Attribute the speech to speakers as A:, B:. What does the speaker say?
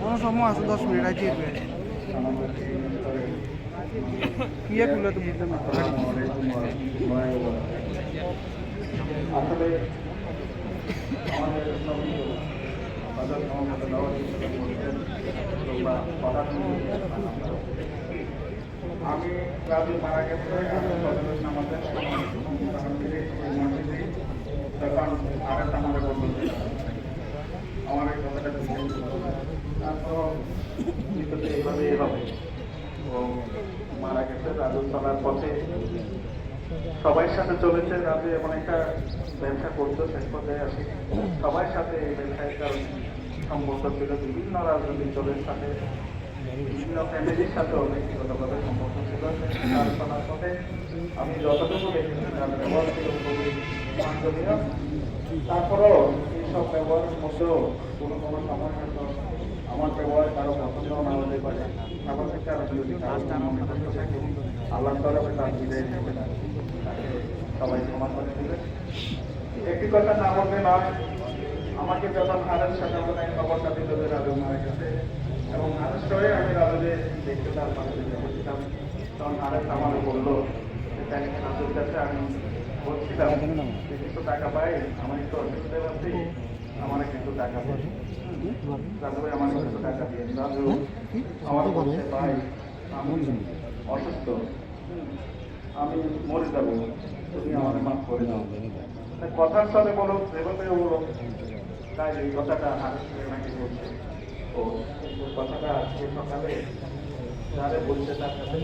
A: কোনো সময় আছে দশ মিনিট
B: আমাদের স্তরে
A: ইয়ে করলে তো বুঝতে।
B: আসলে আমাদের আমি রাজু মারা গেছে আমি ফজরের নামাজের সময় তখন থেকে ওই মসজিদে তখন আরেকটা আমাদের বলল যে, আমার এই কথাটা বুঝে তারপর এইভাবে এভাবে মারা গেছে পথে সবাই সাথে চলেছে রাজু এমন একটা ব্যবসা করতো শেষ পর্যায়ে আসি সবার সাথে এই সম্পর্ক ছিল বিভিন্ন রাজনৈতিক দলের সাথে বিভিন্ন ফ্যামিলির সাথে ব্যক্তিগতভাবে সম্পর্ক ছিল চলার পথে আমি যতটুকু ব্যবহার ছিল খুবই বাঞ্ছনীয় তারপরেও এইসব ব্যবহারের মধ্যেও কোনো কোনো সময় হয়তো আমার ব্যবহার কারও পছন্দ না হতে পারে স্বাভাবিক কারণে যদি কারও মনে কষ্ট থাকে একটি কথা না বললে নয় আমাকে যখন হারের সাথে আমাদের খবরটা দিল যে রাজু মারা গেছে এবং হারের সঙ্গে আমি রাজুকে দেখতে তার পাশে বলছিলাম তখন হারেস আমাকে বলল তাই রাজুর কাছে আমি বলছিলাম কিছু টাকা পাই আমার একটু অসুবিধা আছে আমার কিছু টাকা রাজু ভাই আমার টাকা দিয়ে রাজু আমার বলছে ভাই আমি অসুস্থ। আমি মরে যাব। তুমি আমার মাফ করে দাও। তা কথার সাথে বলো যেভাবে বলো তাই এই কথাটা হারিস নাকি বলছে। ও কথাটা আজকে সকালে যারে বলছে তার কাছে